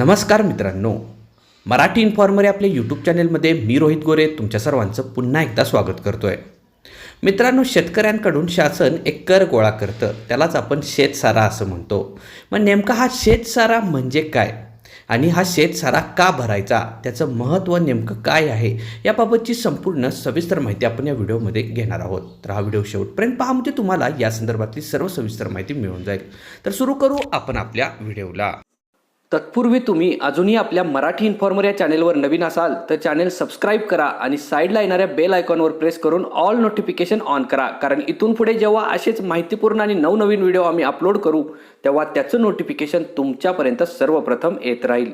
नमस्कार मित्रांनो. मराठी इन्फॉर्मर या आपल्या यूट्यूब चॅनेलमध्ये मी रोहित गोरे तुमच्या सर्वांचं पुन्हा एकदा स्वागत करतो आहे मित्रांनो शेतकऱ्यांकडून शासन एक कर गोळा करतं. त्यालाच आपण शेतसारा असं म्हणतो. मग नेमका हा शेतसारा म्हणजे काय? आणि हा शेतसारा का भरायचा? त्याचं महत्त्व नेमकं काय आहे? याबाबतची संपूर्ण सविस्तर माहिती आपण या व्हिडिओमध्ये घेणार आहोत. तर हा व्हिडिओ शेवटपर्यंत पहा म्हणजे तुम्हाला या संदर्भातली सर्व सविस्तर माहिती मिळून जाईल. तर सुरू करू आपण आपल्या व्हिडिओला. तत्पूर्वी तुम्ही अजूनही आपल्या मराठी इन्फॉर्मर या चॅनेलवर नवीन असाल तर चॅनेल सबस्क्राईब करा आणि साईडला येणाऱ्या बेल आयकॉनवर प्रेस करून ऑल नोटिफिकेशन ऑन करा. कारण इथून पुढे जेव्हा असेच माहितीपूर्ण आणि नवनवीन व्हिडिओ आम्ही अपलोड करू तेव्हा त्याचं नोटिफिकेशन तुमच्यापर्यंत सर्वप्रथम येत राहील.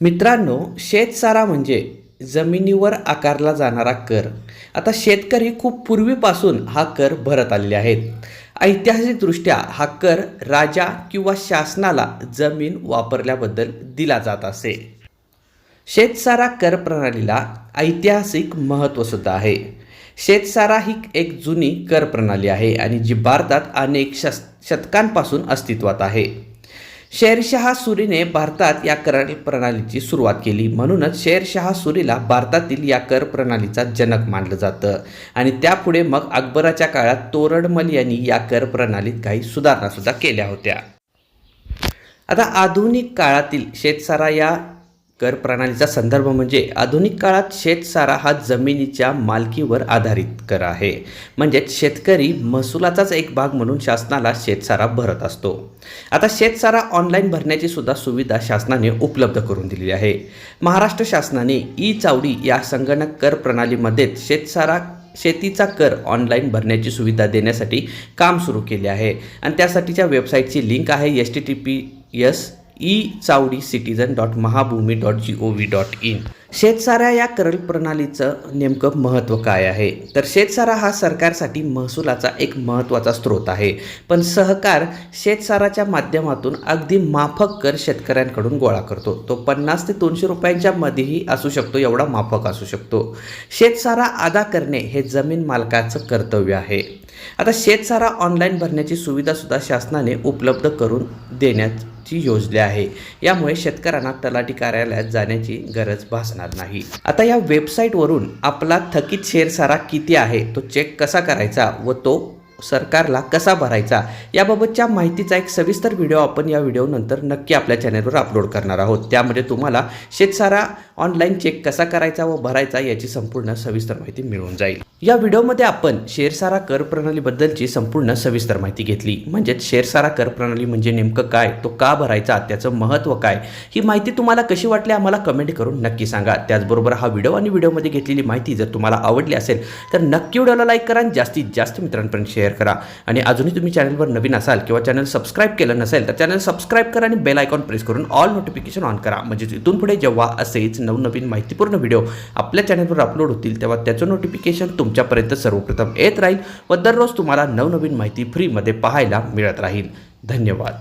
मित्रांनो शेतसारा म्हणजे जमिनीवर आकारला जाणारा कर. आता शेतकरी खूप पूर्वीपासून हा कर भरत आलेले आहेत. ऐतिहासिकदृष्ट्या हा कर राजा किंवा शासनाला जमीन वापरल्याबद्दल दिला जात असे. शेतसारा कर प्रणालीला ऐतिहासिक महत्त्वसुद्धा आहे. शेतसारा ही एक जुनी कर प्रणाली आहे आणि जी भारतात अनेक शस शतकांपासून अस्तित्वात आहे. शेरशहा सुरीने भारतात या कर प्रणालीची सुरुवात केली. म्हणूनच शेरशहा सुरीला भारतातील या कर प्रणालीचा जनक मानलं जातं. आणि त्यापुढे मग अकबराच्या काळात तोरडमल यांनी या कर प्रणालीत काही सुधारणासुद्धा केल्या होत्या. आता आधुनिक काळातील शेतसारा या कर प्रणालीचा संदर्भ म्हणजे आधुनिक काळात शेतसारा हा जमिनीच्या मालकीवर आधारित कर आहे. म्हणजेच शेतकरी महसुलाचाच एक भाग म्हणून शासनाला शेतसारा भरत असतो. आता शेतसारा ऑनलाईन भरण्याची सुद्धा सुविधा शासनाने उपलब्ध करून दिलेली आहे. महाराष्ट्र शासनाने ई चावडी या संगणक कर प्रणालीमध्ये शेतसारा शेतीचा कर ऑनलाईन भरण्याची सुविधा देण्यासाठी काम सुरू केले आहे. आणि त्यासाठीच्या वेबसाईटची लिंक आहे S T T P S E Chawdi citizen dot Mahabhumi dot G O V dot in शेतसारा या कर प्रणालीचं नेमकं महत्त्व काय आहे? तर शेतसारा हा सरकारसाठी महसुलाचा एक महत्त्वाचा स्रोत आहे. पण सहकार शेतसाराच्या माध्यमातून अगदी माफक कर शेतकऱ्यांकडून गोळा करतो. तो पन्नास ते दोनशे रुपयांच्या मध्येही असू शकतो एवढा माफक असू शकतो. शेतसारा अदा करणे हे जमीन मालकाचं कर्तव्य आहे. आता शेतसारा ऑनलाईन भरण्याची सुविधासुद्धा शासनाने उपलब्ध करून देण्यात ची योजली आहे. यामुळे शेतकऱ्यांना तलाठी कार्यालयात जाण्याची गरज भासणार नाही. आता या वेबसाईटवरून आपला थकीत शेअरसारा किती आहे? तो चेक कसा करायचा व तो सरकारला कसा भरायचा याबाबतच्या माहितीचा एक सविस्तर व्हिडिओ आपण या व्हिडिओनंतर नक्की आपल्या चॅनलवर अपलोड करणार आहोत. त्यामध्ये तुम्हाला शेतसारा ऑनलाईन चेक कसा करायचा व भरायचा याची संपूर्ण सविस्तर माहिती मिळून जाईल. या व्हिडिओमध्ये आपण शेरसारा कर प्रणालीबद्दलची संपूर्ण सविस्तर माहिती घेतली. म्हणजेच शेरसारा कर प्रणाली म्हणजे नेमकं काय तो का भरायचा त्याचं महत्त्व काय ही माहिती तुम्हाला कशी वाटली आम्हाला कमेंट करून नक्की सांगा. त्याचबरोबर हा व्हिडिओ आणि व्हिडिओमध्ये घेतलेली माहिती जर तुम्हाला आवडली असेल तर नक्की व्हिडिओला लाईक करा आणि जास्तीत जास्त मित्रांपर्यंत शेअर शेअर करा. आणि अजूनही तुम्ही चॅनलवर नवीन असाल किंवा चॅनल सबस्क्राईब केलं नसेल तर चॅनल सबस्क्राईब करा आणि बेल आयकॉन प्रेस करून ऑल नोटिफिकेशन ऑन करा. म्हणजे इथून पुढे जेव्हा असेच नवनवीन माहितीपूर्ण व्हिडिओ आपल्या चॅनलवर अपलोड होतील तेव्हा त्याचं नोटिफिकेशन तुमच्यापर्यंत सर्वप्रथम येत राहील व दररोज तुम्हाला नवनवीन माहिती फ्रीमध्ये पाहायला मिळत राहील. धन्यवाद.